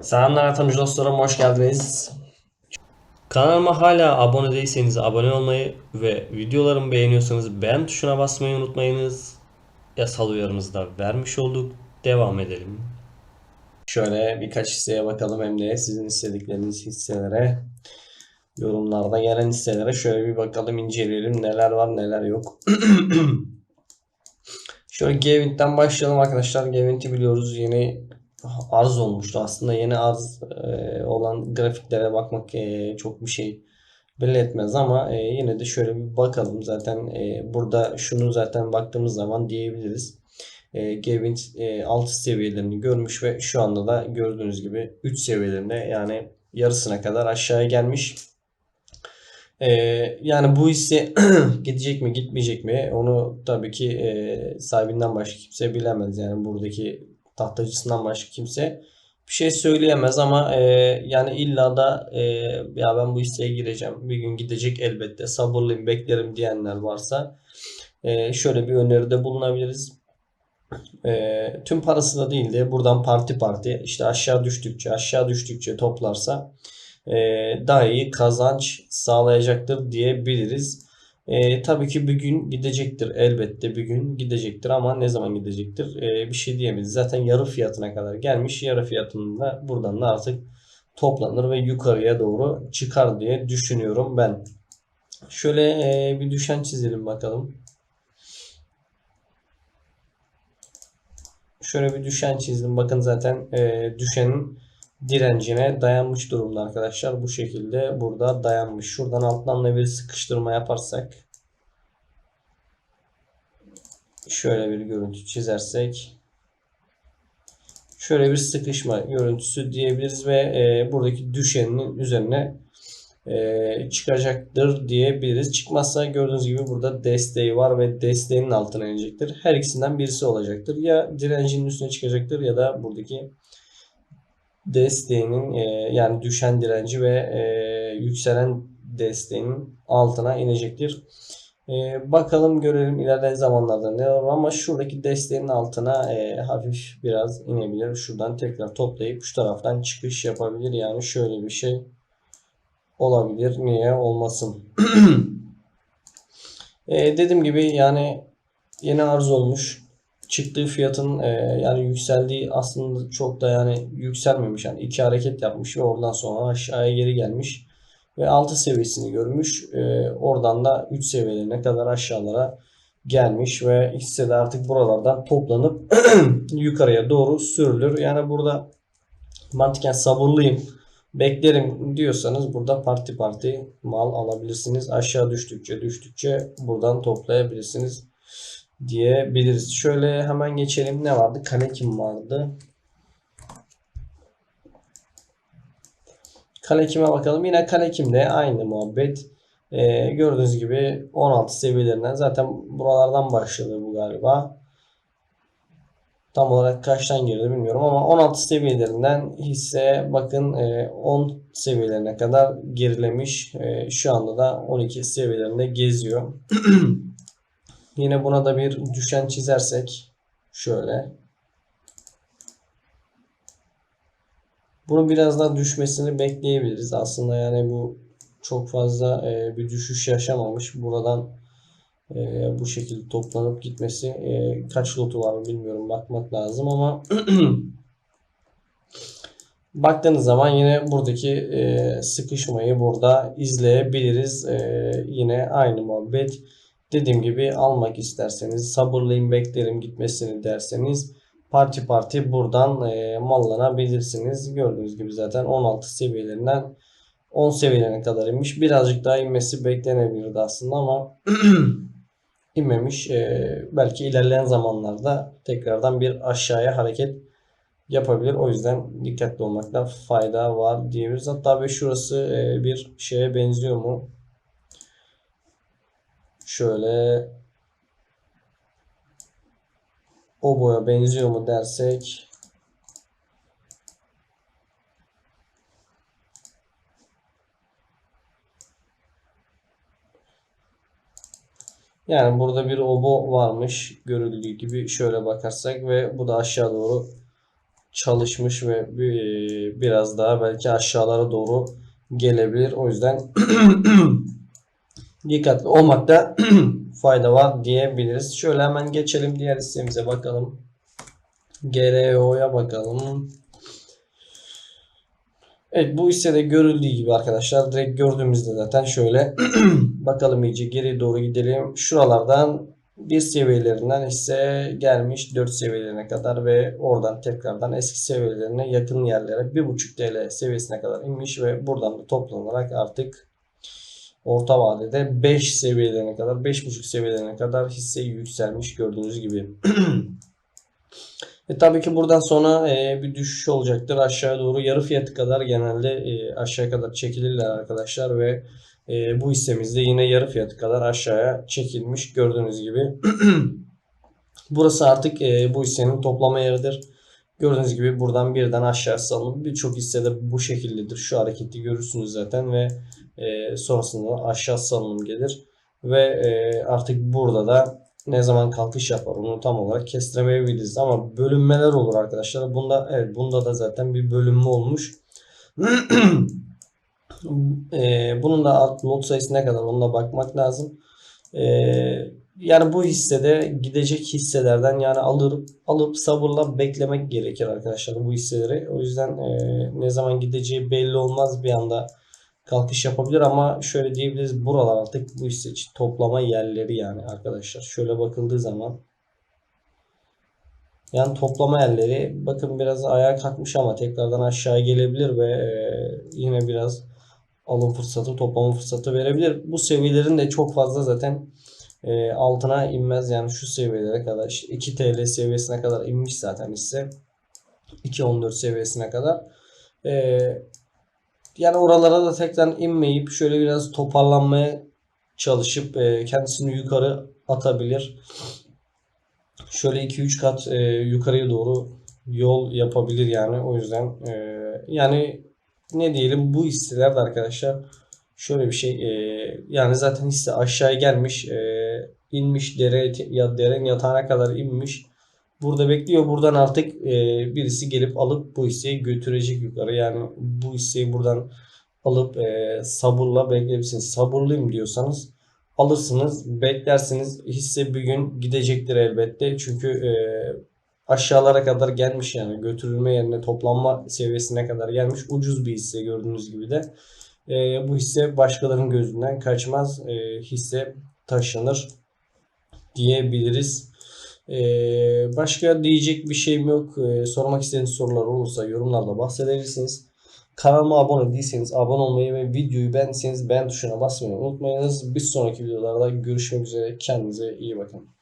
Selamlar Atamcı dostlarım, hoş geldiniz. Kanalıma hala abone değilseniz abone olmayı ve videolarımı beğeniyorsanız beğen tuşuna basmayı unutmayınız. Yasal uyarımızı da vermiş olduk. Devam edelim. Şöyle birkaç hisseye bakalım hem de sizin istedikleriniz hisselere, yorumlarda gelen hisselere şöyle bir bakalım inceleyelim neler var neler yok. Şöyle Gevint'ten başlayalım arkadaşlar. Gevint'i biliyoruz yeni arz olmuştu. Aslında yeni arz e, olan grafiklere bakmak e, çok bir şey belli etmez ama e, yine de şöyle bir bakalım. Zaten burada şunu zaten baktığımız zaman diyebiliriz. Gevint e, alt seviyelerini görmüş ve şu anda da gördüğünüz gibi 3 seviyelerinde yani yarısına kadar aşağıya gelmiş. Yani bu hisse gidecek mi gitmeyecek mi onu tabii ki sahibinden başka kimse bilemez. Yani buradaki tahtacısından başka kimse bir şey söyleyemez ama e, yani illa da e, ya ben bu hisseye gireceğim bir gün gidecek elbette sabırlıyım beklerim diyenler varsa e, şöyle bir öneride bulunabiliriz. E, tüm parası da değil de buradan parti parti işte aşağı düştükçe aşağı düştükçe toplarsa e, daha iyi kazanç sağlayacaktır diyebiliriz. E, tabii ki bir gün gidecektir elbette bir gün gidecektir ama ne zaman gidecektir e, bir şey diyemeyiz. Zaten yarı fiyatına kadar gelmiş yarı fiyatında buradan da artık toplanır ve yukarıya doğru çıkar diye düşünüyorum ben. Şöyle e, bir düşen çizelim bakalım. Şöyle bir düşen çizdim. Bakın zaten e, düşenin direncine dayanmış durumda arkadaşlar. Bu şekilde burada dayanmış. Şuradan alttan da bir sıkıştırma yaparsak şöyle bir görüntü çizersek şöyle bir sıkışma görüntüsü diyebiliriz ve e, buradaki düşenin üzerine e, çıkacaktır diyebiliriz. Çıkmazsa gördüğünüz gibi burada desteği var ve desteğinin altına inecektir. Her ikisinden birisi olacaktır. Ya direncinin üstüne çıkacaktır ya da buradaki desteğinin e, yani düşen direnci ve e, yükselen desteğinin altına inecektir. E, bakalım görelim ilerleyen zamanlarda ne olur ama şuradaki desteğin altına e, hafif biraz inebilir. Şuradan tekrar toplayıp şu taraftan çıkış yapabilir. Yani şöyle bir şey olabilir. Niye olmasın? e, dediğim gibi yani yeni arz olmuş çıktığı fiyatın e, yani yükseldiği aslında çok da yani yükselmemiş. Yani iki hareket yapmış ve oradan sonra aşağıya geri gelmiş. Ve 6 seviyesini görmüş. E, oradan da 3 seviyelerine kadar aşağılara gelmiş ve hisse de artık buralardan toplanıp yukarıya doğru sürülür. Yani burada mantıken sabırlıyım beklerim diyorsanız burada parti parti mal alabilirsiniz. Aşağı düştükçe düştükçe buradan toplayabilirsiniz diyebiliriz. Şöyle hemen geçelim. Ne vardı? Kanekim vardı. Kanekim'e bakalım. Yine Kanekim'de aynı muhabbet. Ee, gördüğünüz gibi 16 seviyelerinden zaten buralardan başladı bu galiba. Tam olarak kaçtan girdi bilmiyorum ama 16 seviyelerinden hisse bakın 10 seviyelerine kadar gerilemiş. E, şu anda da 12 seviyelerinde geziyor. Yine buna da bir düşen çizersek şöyle. Bunu biraz daha düşmesini bekleyebiliriz. Aslında yani bu çok fazla e, bir düşüş yaşamamış. Buradan e, bu şekilde toplanıp gitmesi e, kaç lotu var bilmiyorum bakmak lazım ama baktığınız zaman yine buradaki e, sıkışmayı burada izleyebiliriz. E, yine aynı muhabbet. Dediğim gibi almak isterseniz sabırlıyım beklerim gitmesini derseniz parti parti buradan e, mallanabilirsiniz. Gördüğünüz gibi zaten 16 seviyelerinden 10 seviyelerine kadar inmiş. Birazcık daha inmesi beklenebilirdi aslında ama inmemiş. E, belki ilerleyen zamanlarda tekrardan bir aşağıya hareket yapabilir. O yüzden dikkatli olmakta fayda var diyebiliriz. Hatta ve şurası e, bir şeye benziyor mu? Şöyle o boya benziyor mu dersek Yani burada bir obo varmış görüldüğü gibi şöyle bakarsak ve bu da aşağı doğru çalışmış ve bir- biraz daha belki aşağılara doğru gelebilir. O yüzden dikkatli olmakta fayda var diyebiliriz. Şöyle hemen geçelim diğer hissemize bakalım. GRO'ya bakalım. Evet bu hissede görüldüğü gibi arkadaşlar direkt gördüğümüzde zaten şöyle bakalım iyice geri doğru gidelim. Şuralardan bir seviyelerinden hisse gelmiş 4 seviyelerine kadar ve oradan tekrardan eski seviyelerine yakın yerlere 1.5 TL seviyesine kadar inmiş ve buradan da toplanarak artık orta vadede 5 seviyelerine kadar 5.5 seviyelerine kadar hisse yükselmiş gördüğünüz gibi. E, tabii ki buradan sonra e, bir düşüş olacaktır. Aşağı doğru yarı fiyatı kadar genelde e, aşağı kadar çekilirler arkadaşlar ve e, bu hissemizde yine yarı fiyatı kadar aşağıya çekilmiş gördüğünüz gibi. Burası artık e, bu hissenin toplama yeridir. Gördüğünüz gibi buradan birden aşağı salınıp birçok hissede bu şekildedir. Şu hareketi görürsünüz zaten ve e, sonrasında aşağı salınım gelir. Ve e, artık burada da ne zaman kalkış yapar onu tam olarak kestiremeyebiliriz. Ama bölünmeler olur arkadaşlar. Bunda evet bunda da zaten bir bölünme olmuş. E, bunun da alt lot sayısı ne kadar ona bakmak lazım. E, yani bu hissede gidecek hisselerden yani alır, alıp sabırla beklemek gerekir arkadaşlar bu hisseleri. O yüzden e, ne zaman gideceği belli olmaz bir anda kalkış yapabilir ama şöyle diyebiliriz buralar artık bu hisse için toplama yerleri yani arkadaşlar. Şöyle bakıldığı zaman yani toplama yerleri bakın biraz ayağa kalkmış ama tekrardan aşağı gelebilir ve e, yine biraz alım fırsatı, toplama fırsatı verebilir. Bu seviyelerin de çok fazla zaten e, altına inmez yani şu seviyelere kadar işte 2 TL seviyesine kadar inmiş zaten hisse 2.14 seviyesine kadar. E, yani oralara da tekrar inmeyip şöyle biraz toparlanmaya çalışıp e, kendisini yukarı atabilir. Şöyle 2-3 kat e, yukarıya doğru yol yapabilir yani. O yüzden e, yani ne diyelim bu hisseler arkadaşlar şöyle bir şey e, yani zaten hisse aşağıya gelmiş e, inmiş dere ya derenin yatağına kadar inmiş. Burada bekliyor. Buradan artık e, birisi gelip alıp bu hisseyi götürecek yukarı. Yani bu hisseyi buradan alıp e, sabırla bekleyebilirsiniz. Sabırlıyım diyorsanız alırsınız, beklersiniz. Hisse bir gün gidecektir elbette. Çünkü e, aşağılara kadar gelmiş yani götürülme yerine toplanma seviyesine kadar gelmiş. Ucuz bir hisse gördüğünüz gibi de. E, bu hisse başkalarının gözünden kaçmaz. E, hisse taşınır diyebiliriz. Ee, başka diyecek bir şeyim yok. Ee, sormak istediğiniz sorular olursa yorumlarda bahsedebilirsiniz. Kanalıma abone değilseniz abone olmayı ve videoyu beğendiyseniz beğen tuşuna basmayı unutmayınız. Bir sonraki videolarda görüşmek üzere. Kendinize iyi bakın.